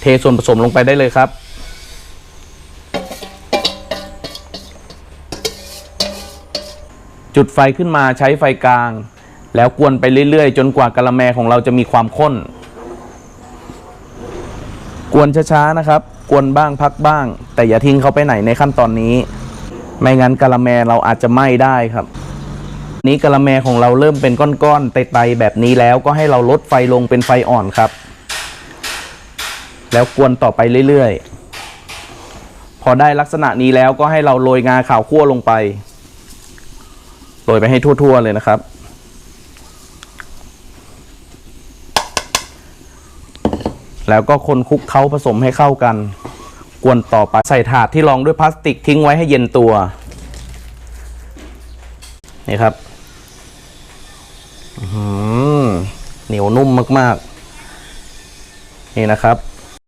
เทส่วนผสมลงไปได้เลยครับ จุดไฟขึ้นมาใช้ไฟกลาง แล้วกวนไปเรื่อยๆ จนกว่ากะละแมของเราจะมีความข้น กวนช้าๆนะครับ กวนบ้างพักบ้าง แต่อย่าทิ้งเขาไปไหนในขั้นตอนนี้ ไม่งั้นกะละแมเราอาจจะไหม้ได้ครับนี้กะละแมของเราเริ่มเป็นก้อนๆไตๆแบบนี้แล้วก็ให้เราลดไฟลงเป็นไฟอ่อนครับ แล้วกวนต่อไปเรื่อยๆ พอได้ลักษณะนี้แล้วก็ให้เราโรยงาขาวคั่วลงไป โรยไปให้ทั่ว ๆ เลยนะครับ แล้วก็คนคลุกเคล้าผสมให้เข้ากัน กวนต่อไปใส่ถาดที่รองด้วยพลาสติกทิ้งไว้ให้เย็นตัว นี่ครับหือเหนียวนุ่มมาก ๆ นี่นะครับ